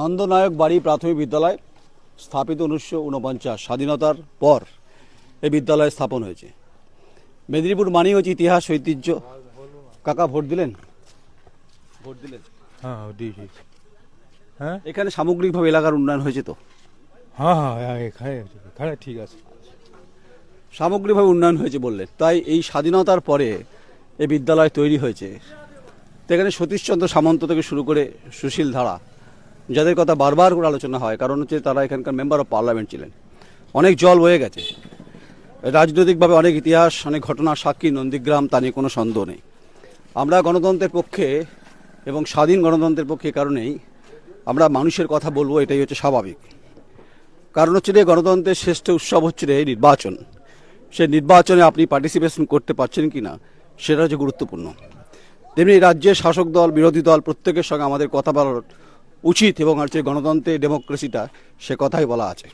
নন্দনায়ক বাড়ি প্রাথমিক বিদ্যালয় স্থাপিত উনিশশো উনপঞ্চাশ স্বাধীনতার পর এই বিদ্যালয় স্থাপন হয়েছে। মেদিনীপুর মানেই হচ্ছে ইতিহাস ঐতিহ্য। কাকা ভোট দিলেন? ভোট দিলেন। হ্যাঁ, হ্যাঁ, হ্যাঁ? এখানে সামগ্রিকভাবে এলাকার উন্নয়ন হয়েছে তো? হ্যাঁ হ্যাঁ, হ্যাঁ ঠিক আছে। সামগ্রিকভাবে উন্নয়ন হয়েছে বললেন। তাই এই স্বাধীনতার পরে এই বিদ্যালয় তৈরি হয়েছে। এখানে সতীশচন্দ্র সামন্ত থেকে শুরু করে সুশীল ধারা যাদের কথা বারবার করে আলোচনা হয়, কারণ হচ্ছে তারা এখানকার মেম্বার অফ পার্লামেন্ট ছিলেন। অনেক জল বয়ে গেছে। রাজনৈতিকভাবে অনেক ইতিহাস, অনেক ঘটনার সাক্ষী, নন্দীগ্রাম, তা নিয়ে কোনো সন্দেহ নেই। আমরা গণতন্ত্রের পক্ষে এবং স্বাধীন গণতন্ত্রের পক্ষে কারণেই আমরা মানুষের কথা বলব, এটাই হচ্ছে স্বাভাবিক। কারণ হচ্ছে যে গণতন্ত্রের শ্রেষ্ঠ উৎসব হচ্ছে রে নির্বাচন। সে নির্বাচনে আপনি পার্টিসিপেশন করতে পারছেন কি না, সেটা হচ্ছে গুরুত্বপূর্ণ। তেমনি রাজ্যের শাসক দল, বিরোধী দল, প্রত্যেকের সঙ্গে আমাদের কথা বলার উচিত এবং হচ্ছে গণতন্ত্রের ডেমোক্রেসিটা সে কথাই বলা আছে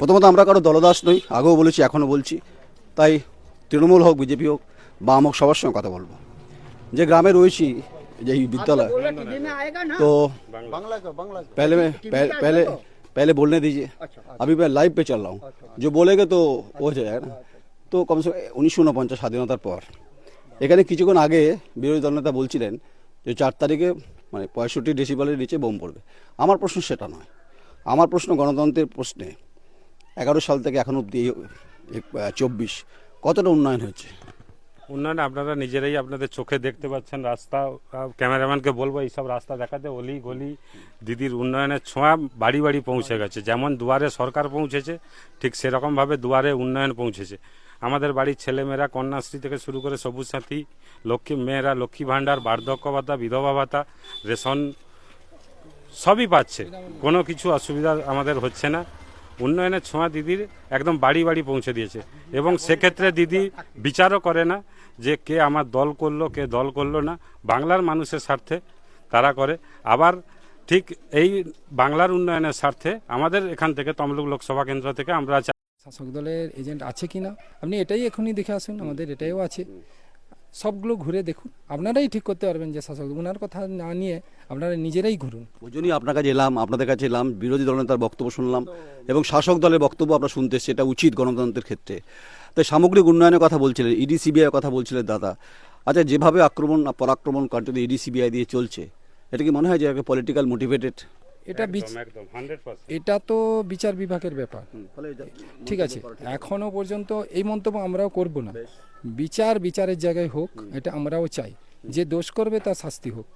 প্রথমত আমরা কারো দলদাস নই আগেও বলেছি এখনও বলছি তাই তৃণমূল হোক বিজেপি হোক বাম হোক সবার সঙ্গে কথা বলবো যে গ্রামে রয়েছি যে এই বিদ্যালয় तो पहले मैं पहले पहले पहले बोलने दीजिए अभी मैं लाइव पे चल रहा हूँ जो बोलेगा तो हो जाएगा ना তো কমসে কম উনিশশো উনপঞ্চাশ স্বাধীনতার পর এখানে কিছুক্ষণ আগে বিরোধী দলনেতা বলছিলেন যে চার তারিখে মানে পঁয়ষট্টি ডেসিবেলের নিচে বোম পড়বে। আমার প্রশ্ন সেটা নয়। আমার প্রশ্ন গণতন্ত্রের প্রশ্নে এগারো সাল থেকে এখন অব্দি চব্বিশ কতটা উন্নয়ন হয়েছে? উন্নয়ন আপনারা নিজেরাই আপনাদের চোখে দেখতে পাচ্ছেন, রাস্তা ক্যামেরাম্যানকে বলব, এইসব রাস্তা দেখাতে অলি গলি, দিদির উন্নয়নের ছোঁয়া বাড়ি বাড়ি পৌঁছে গেছে। যেমন দুয়ারে সরকার পৌঁছেছে, ঠিক সেরকমভাবে দুয়ারে উন্নয়ন পৌঁছেছে। আমাদের বাড়ির ছেলেমেয়েরা, কন্যাশ্রী থেকে শুরু করে সবুজ সাথী, লক্ষ্মী মেয়েরা, লক্ষ্মী ভাণ্ডার, বার্ধক্য ভাতা, বিধবা ভাতা, রেশন সবই পাচ্ছে। কোনো কিছু অসুবিধা আমাদের হচ্ছে না। উন্নয়নের ছোঁয়া দিদির একদম বাড়ি বাড়ি পৌঁছে দিয়েছে। এবং সেক্ষেত্রে দিদি বিচারও করে না যে কে আমার দল করল, কে দল করল না। বাংলার মানুষের স্বার্থে তারা করে। আবার ঠিক এই বাংলার উন্নয়নের স্বার্থে আমাদের এখান থেকে তমলুক লোকসভা কেন্দ্র থেকে আমরা শাসক দলের এজেন্ট আছে কি না? আপনি এটাই এখনই দেখে আসুন আমাদের এটাইও আছে। সবগুলো ঘুরে দেখুন। আপনারাই ঠিক করতে পারবেন যে শাসক ওনার কথা না নিয়ে আপনারা নিজেরাই ঘুরুন। ওই জন্যই আপনার কাছে এলাম আপনাদের কাছে এলাম বিরোধী দলনেতার বক্তব্য শুনলাম এবং শাসক দলের বক্তব্য আমরা শুনতে এটা উচিত গণতন্ত্রের ক্ষেত্রে। তাই সামগ্রিক উন্নয়নের কথা বলছিলেন ইডি সিবিআই কথা বলছিলেন দাদা। আচ্ছা যেভাবে আক্রমণ পরাক্রমণ কার্যত ইডি সিবিআই দিয়ে চলছে এটা কি মনে হয় যে পলিটিক্যাল মোটিভেটেড এটা এটা তো বিচার বিভাগের ব্যাপার। ঠিক আছে। এখনও পর্যন্ত এই মন্তব্য আমরাও করব না। বিচার বিচারের জায়গায় হোক এটা আমরাও চাই। যে দোষ করবে তার শাস্তি হোক।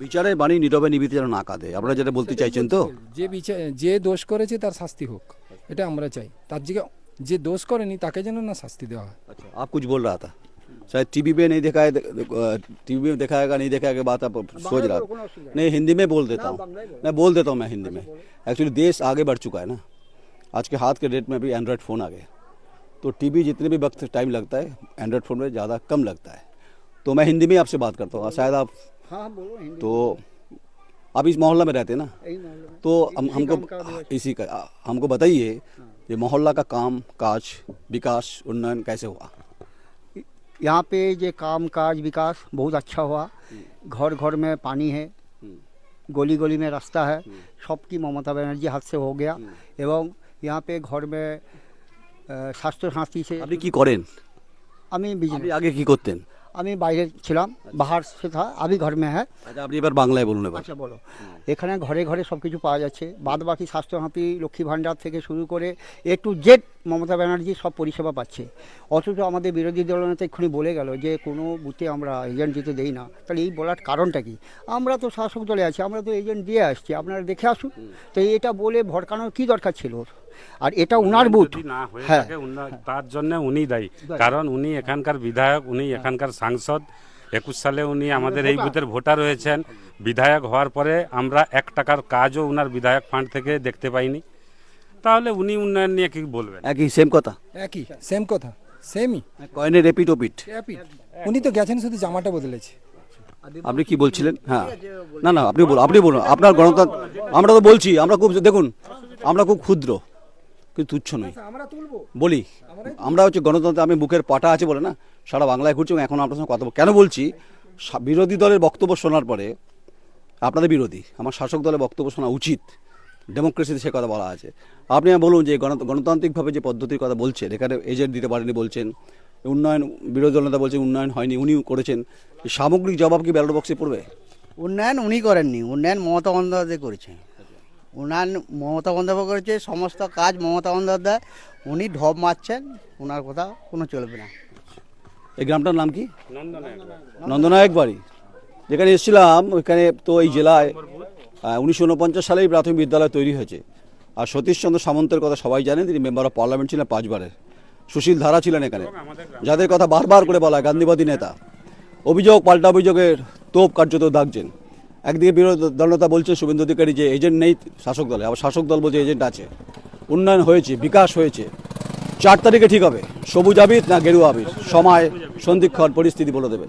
বিচারে বাণী নীরবে নিবিতে যেন না কাঁদে। আপনারা যেটা বলতে চাইছেন তো? যে বিচার যে দোষ করেছে তার শাস্তি হোক। এটা আমরা চাই। তার যে যে দোষ করেনি তাকে যেন না শাস্তি দেওয়া হয়। আচ্ছা, আপ কুছ বল রা शायद टीवी पे नहीं देखा है टीवी में दिखाएगा नहीं दिखाएगा बात आप सोच रहा नहीं हिंदी में बोल देता हूँ। मैं बोल देता हूँ मैं हिंदी में। एक्चुअली देश आगे बढ़ चुका है ना। आज के हाथ के डेट में भी एंड्रॉयड फ़ोन आ गए। तो टीवी जितने भी वक्त टाइम लगता है एंड्रॉयड फ़ोन में ज़्यादा कम लगता है। तो मैं हिंदी में आपसे बात करता हूँ। शायद आप तो आप इस मोहल्ला में रहते हैं ना? तो हम हमको इसी का हमको बताइए ये मोहल्ला का काम काज विकास उन्नयन कैसे हुआ? यहाँ पे ये काम काज विकास बहुत अच्छा हुआ घर घर में पानी है गली गली में रास्ता है सबकी ममता बनर्जी हाथ से हो गया एवं यहाँ पे घर में अ, স্বাস্থ্য সাথী সে আপনি কি করেন আমি আপনি বিজনেস আগে কি করতেন আমি বাইরে ছিলাম বাহার সে থা আবি ঘর মে হ্যাঁ। আচ্ছা আপনি এবার বাংলায় বলুন এবার। আচ্ছা বলো। এখানে ঘরে ঘরে সব কিছু পাওয়া যাচ্ছে। বাদ বাকি স্বাস্থ্যসাথী লক্ষ্মী ভাণ্ডার থেকে শুরু করে A to Z Mamata Banerjee সব পরিষেবা পাচ্ছে। অথচ আমাদের বিরোধী দলনেতা এক্ষুনি বলে গেল যে কোনো বুথে আমরা এজেন্ট দিতে দেই না। তাহলে এই বলার কারণটা কি? আমরা তো শাসক দলে আছি আমরা তো এজেন্ট দিয়ে আসছি। আপনারা দেখে আসুন। তো এটা বলে ভড়কানোর কি দরকার ছিল? আর এটা উনার বুথ। না হয়ে হ্যাঁ। থাকে তার জন্য উনি দায়ী। কারণ উনি এখানকার বিধায়ক উনি এখানকার সাংসদ। একুশ সালে উনি আমাদের এই বুথের ভোটার হয়েছেন। বিধায়ক হওয়ার পরে আমরা এক টাকার কাজও উনার বিধায়ক ফান্ড থেকে দেখতে পাইনি। তাহলে উনি উন্নয়ন নিয়ে কি বলবেন? একই সেম কথা? একই সেম কথা। সেমই কয়েনের রেপিট ওপিট উনি তো গেছেন শুধু জামাটা বদলেছে। আপনি কি বলছিলেন? হ্যাঁ। না না আপনি বলুন আপনি বলুন। আপনার গণতন্ত্র আমরা তো বলছি আমরা খুব দেখুন আমরা খুব ক্ষুদ্র। কিন্তু তুচ্ছ নই। আমরা তুলবো? বলি আমরা হচ্ছে গণতন্ত্র আমি বুকের পাটা আছে বলে না সারা বাংলায় ঘুরছি এবং এখন আপনার সঙ্গে কথা কেন বলছি বিরোধী দলের বক্তব্য শোনার পরে আপনাদের বিরোধী আমার শাসক দলের বক্তব্য শোনা উচিত ডেমোক্রেসিতে সে কথা বলা আছে। আপনি বলুন যে গণ- গণতান্ত্রিকভাবে যে পদ্ধতির কথা বলছেন এখানে এজেন্ট দিতে পারেনি বলছেন উন্নয়ন বিরোধী দলনেতা বলছেন উন্নয়ন হয়নি উনিও করেছেন সামগ্রিক জবাব কি ব্যালট বক্সে পড়বে? উন্নয়ন উনি করেননি উন্নয়ন মমতা বন্দ্যোপাধ্যায় করেছে উন্নয়ন মমতা বন্দ্যোপাধ্যায় করেছে সমস্ত কাজ মমতা বন্দ্যোপাধ্যায়। উনি ঢপ মারছেন ওনার কথা কোনো চলবে না। এই গ্রামটার নাম কি? নন্দনায়ক। বাড়ি যেখানে এসেছিলাম ওইখানে তো এই জেলায় উনিশশো উনপঞ্চাশ সালেই প্রাথমিক বিদ্যালয় তৈরি হয়েছে। আর সতীশচন্দ্র সামন্তের কথা সবাই জানেন তিনি মেম্বার অফ পার্লামেন্ট ছিলেন পাঁচবারের। সুশীল ধারা ছিলেন এখানে। যাদের কথা বারবার করে বলা গান্ধীবাদী নেতা। অভিযোগ পাল্টা অভিযোগের তোপ কার্যত দাগছেন একদিকে বিরোধী দলনেতা বলছে শুভেন্দু অধিকারী যে এজেন্ট নেই শাসক দলে আবার শাসক দল বলছে এজেন্ট আছে। উন্নয়ন হয়েছে বিকাশ হয়েছে। চার তারিখে ঠিক হবে সবুজ আবির না গেরুয়া আবির? সময় সন্ধিক্ষণ পরিস্থিতি বলে দেবে।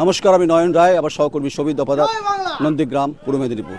নমস্কার আমি নয়ন রায় আবার সহকর্মী সবিত দফাদার নন্দীগ্রাম পূর্ব মেদিনীপুর।